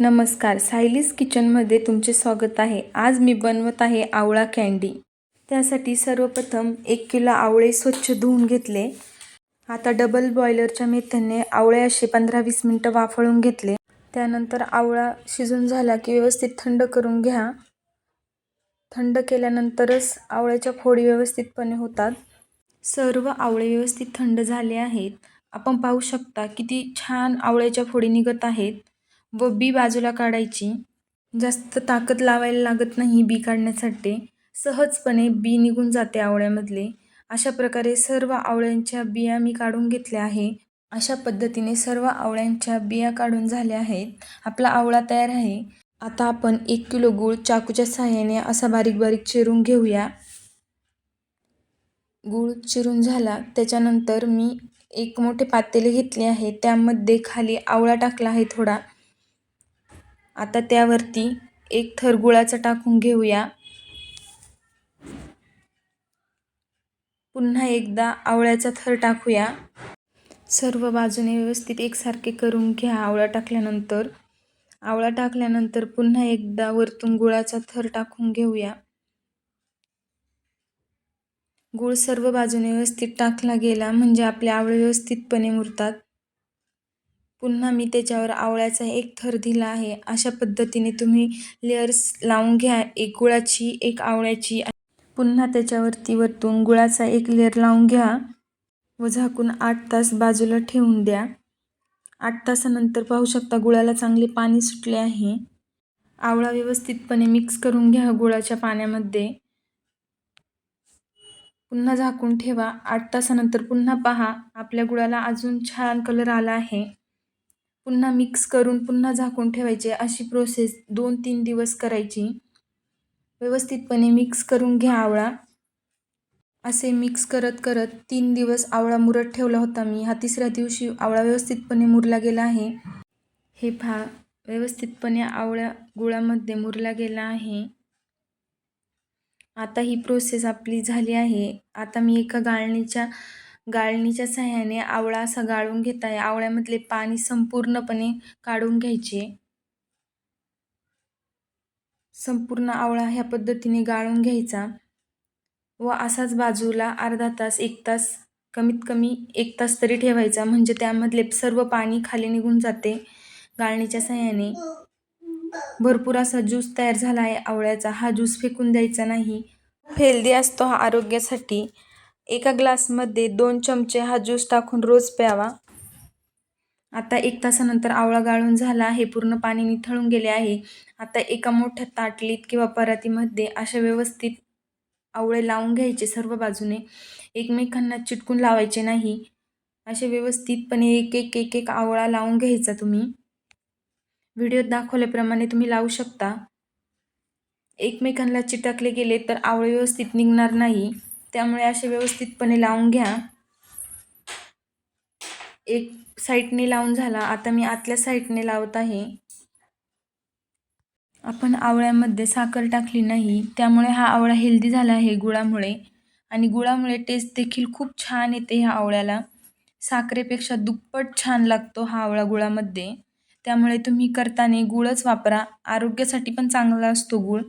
नमस्कार सायलीस किचनमध्ये तुमचे स्वागत आहे. आज मी बनवत आहे आवळा कँडी. त्यासाठी सर्वप्रथम एक किलो आवळे स्वच्छ धुवून घेतले. आता डबल बॉयलरच्या मेथ्याने आवळे असे पंधरा वीस मिनटं वाफळून घेतले. त्यानंतर आवळा शिजून झाला की व्यवस्थित थंड करून घ्या. थंड केल्यानंतरच आवळ्याच्या फोडी व्यवस्थितपणे होतात. सर्व आवळे व्यवस्थित थंड झाले आहेत. आपण पाहू शकता किती छान आवळ्याच्या फोडी निघत आहेत. व बी बाजूला काढायची. जास्त ताकद लावायला लागत नाही बी काढण्यासाठी. सहजपणे बी निघून जाते आवळ्यामधले. अशा प्रकारे सर्व आवळ्यांच्या बिया मी काढून घेतल्या आहे. अशा पद्धतीने सर्व आवळ्यांच्या बिया काढून झाल्या आहेत. आपला आवळा तयार आहे. आता आपण एक किलो गूळ चाकूच्या सहाय्याने असा बारीक बारीक चिरून घेऊया. गूळ चिरून झाला. त्याच्यानंतर मी एक मोठे पातेले घेतले आहे. त्यामध्ये खाली आवळा टाकला आहे थोडा. आता त्यावरती एक थर गुळाचं टाकून घेऊया. पुन्हा एकदा आवळ्याचा थर टाकूया. सर्व बाजूने व्यवस्थित एकसारखे करून घ्या आवळा टाकल्यानंतर. आवळा टाकल्यानंतर पुन्हा एकदा वरतून गुळाचा थर टाकून घेऊया. गूळ सर्व बाजूने व्यवस्थित टाकला गेला म्हणजे आपले आवळे व्यवस्थितपणे मुरतात. पुन्हा मी त्याच्यावर आवळ्याचा एक थर दिला आहे. अशा पद्धतीने तुम्ही लेअर्स लावून घ्या. एक गुळाची एक आवळ्याची. पुन्हा त्याच्यावरती वरतून गुळाचा एक लेअर लावून घ्या व झाकून आठ तास बाजूला ठेवून द्या. आठ तासानंतर पाहू शकता गुळाला चांगले पाणी सुटले आहे. आवळा व्यवस्थितपणे मिक्स करून घ्या गुळाच्या पाण्यामध्ये. पुन्हा झाकून ठेवा. आठ तासानंतर पुन्हा पहा. आपल्या गुळाला अजून छान कलर आला आहे. पुन्हा मिक्स करून पुन्हा झाकून ठेवायचे. अशी प्रोसेस दोन तीन दिवस करायची. व्यवस्थितपणे मिक्स करून घ्या आवळा. असे मिक्स करत करत तीन दिवस आवळा मुरत ठेवला होता मी. हा तिसऱ्या दिवशी आवळा व्यवस्थितपणे मुरला गेला आहे. हे फा व्यवस्थितपणे आवळ्या गुळामध्ये मुरला गेला आहे. आता ही प्रोसेस आपली झाली आहे. आता मी एका गाळणीच्या गाळणीच्या सहाय्याने आवळा असा गाळून घेत आहे आवळ्यामधले पाणी संपूर्णपणे काढून घ्यायचे. संपूर्ण आवळा ह्या पद्धतीने गाळून घ्यायचा व असाच बाजूला अर्धा तास एक तास कमीत कमी एक तास तरी ठेवायचा. म्हणजे त्यामधले सर्व पाणी खाली निघून जाते. गाळणीच्या सहाय्याने. भरपूर असा ज्यूस तयार झाला आहे आवळ्याचा. हा ज्यूस फेकून द्यायचा नाही. हेल्दी असतो हा आरोग्यासाठी. एका ग्लासमध्ये दोन चमचे हा ज्यूस टाकून रोज प्यावा. आता एक तासानंतर आवळा गाळून झाला आहे पूर्ण पाणी निथळून गेले आहे. आता एका मोठ्या ताटलीत किंवा परातीमध्ये अशा व्यवस्थित आवळे लावून घ्यायचे सर्व बाजूने. एकमेकांना चिटकून लावायचे नाही. असे व्यवस्थितपणे एक एक एक एक आवळा लावून घ्यायचा तुम्ही. व्हिडिओत दाखवल्याप्रमाणे तुम्ही लावू शकता. एकमेकांना चिटकले गेले तर आवळे व्यवस्थित निघणार नाही. त्यामुळे असे व्यवस्थितपणे लावून घ्या. एक साईडने लावून झाला. आता मी आतल्या साईडने लावत आहे. आपण आवळ्यामध्ये साखर टाकली नाही. त्यामुळे हा आवळा हेल्दी झाला आहे गुळामुळे. आणि गुळामुळे टेस्ट देखील खूप छान येते ह्या आवळ्याला. साखरेपेक्षा दुप्पट छान लागतो हा आवळा गुळामध्ये. त्यामुळे तुम्ही करताना गुळच वापरा. आरोग्यासाठी पण चांगला असतो गुळ.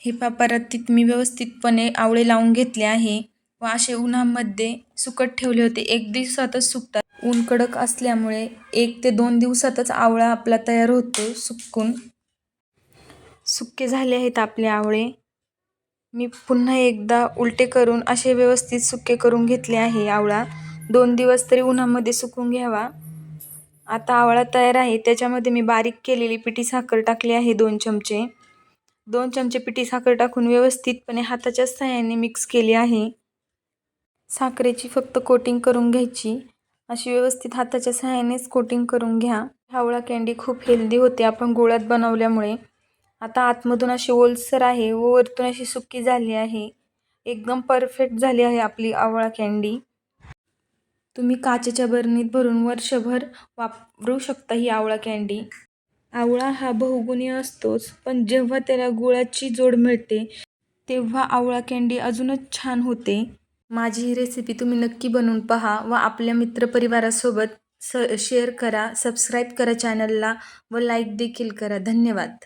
हे पापरातीत मी व्यवस्थितपणे आवळे लावून घेतले आहे व असे उन्हामध्ये सुकत ठेवले होते. एक दिवसातच सुकतात. ऊन कडक असल्यामुळे एक ते दोन दिवसातच आवळा आपला तयार होतो सुकून. सुके झाले आहेत आपले आवळे. मी पुन्हा एकदा उलटे करून असे व्यवस्थित सुके करून घेतले आहे आवळा. दोन दिवस तरी उन्हामध्ये सुकून घ्यावा. आता आवळा तयार आहे. त्याच्यामध्ये मी बारीक केलेली पिठी साखर टाकली आहे दोन चमचे. दोन चमचे पिठी साखर टाकून व्यवस्थितपणे हाताच्या सहाय्याने मिक्स केली आहे. साखरेची फक्त कोटिंग करून घ्यायची. अशी व्यवस्थित हाताच्या सहाय्यानेच कोटिंग करून घ्या. आवळा कँडी खूप हेल्दी होते आपण गोळ्यात बनवल्यामुळे. आता आतमधून अशी ओलसर आहे व वरतून अशी सुकी झाली आहे. एकदम परफेक्ट झाली आहे आपली आवळा कँडी तुम्ही काचेच्या बरणीत भरून वर्षभर वापरू शकता ही आवळा कँडी आवळा हा बहुगुणी असतोच पण जेव्हा त्याला गुळाची जोड मिळते तेव्हा आवळा कँडी अजूनच छान होते. माझी ही रेसिपी तुम्ही नक्की बनवून पहा व आपल्या मित्रपरिवारासोबत स शेअर करा सबस्क्राईब करा चॅनलला व लाईक देखील करा. धन्यवाद.